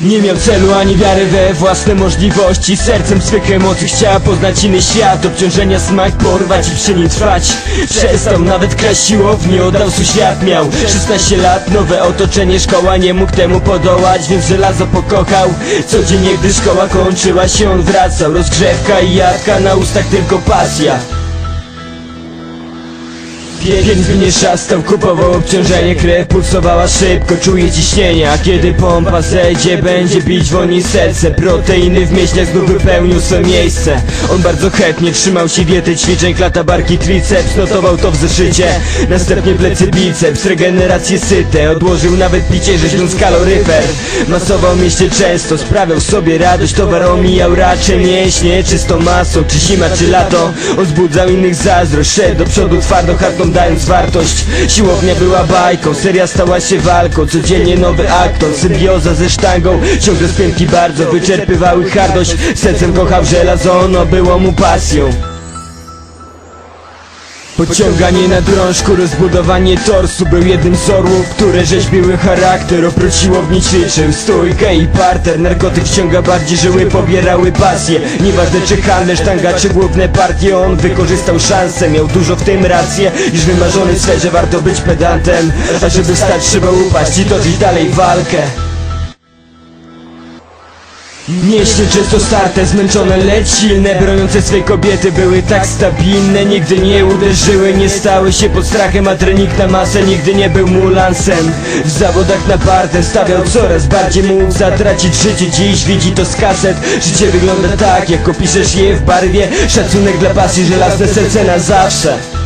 Nie miał celu ani wiary we własne możliwości. Sercem swych emocji chciała poznać inny świat. Obciążenia smak porwać i przy nim trwać. Przestał nawet kraść siłowni, oddał świat. Miał 16 lat, nowe otoczenie, szkoła nie mógł temu podołać Więc żelazo pokochał. Codziennie gdy szkoła kończyła się on wracał. Rozgrzewka i jadka, na ustach tylko pasja Pięć by nie szastał, kupował obciążenie Krew pulsowała szybko, czuje ciśnienie kiedy pompa zejdzie, będzie bić wolniej serce Proteiny w mieście znów wypełnił swe miejsce. On bardzo chętnie trzymał się diety ćwiczeń Klata barki, triceps, notował to w zeszycie. Następnie plecy, biceps, regenerację syte Odłożył nawet picie, rzeźbiąc kaloryfer Masował mieście często, sprawiał sobie radość Towar omijał raczej mięśnie Czystą masą, czy zima, czy lato. On innych zazdrość Szedł do przodu twardo, dając wartość. Siłownia była bajką, seria stała się walką. Codziennie nowy aktor, symbioza ze sztangą. Ciągle spięki bardzo wyczerpywały hardość. Sercem kochał żelazo, ono było mu pasją Pociąganie na drążku, rozbudowanie torsu Był jednym z orłów, które rzeźbiły charakter Oprócz siłowni ćwiczył stójkę i parter Narkotyk ściąga bardziej żyły, pobierały pasję Nieważne czy handel, sztanga czy główne partie On wykorzystał szansę, miał dużo w tym rację Iż w wymarzonej sferze warto być pedantem. A żeby stać trzeba upaść i toczyć dalej walkę Mieście często starte, zmęczone, lecz silne. Broniące swej kobiety były tak stabilne. Nigdy nie uderzyły, nie stały się pod strachem. A trening na masę nigdy nie był mu lansem W zawodach na parter stawiał coraz bardziej Mógł zatracić życie, dziś widzi to z kaset. Życie wygląda tak, jak opiszesz je w barwie. Szacunek dla pasji, żelazne serce na zawsze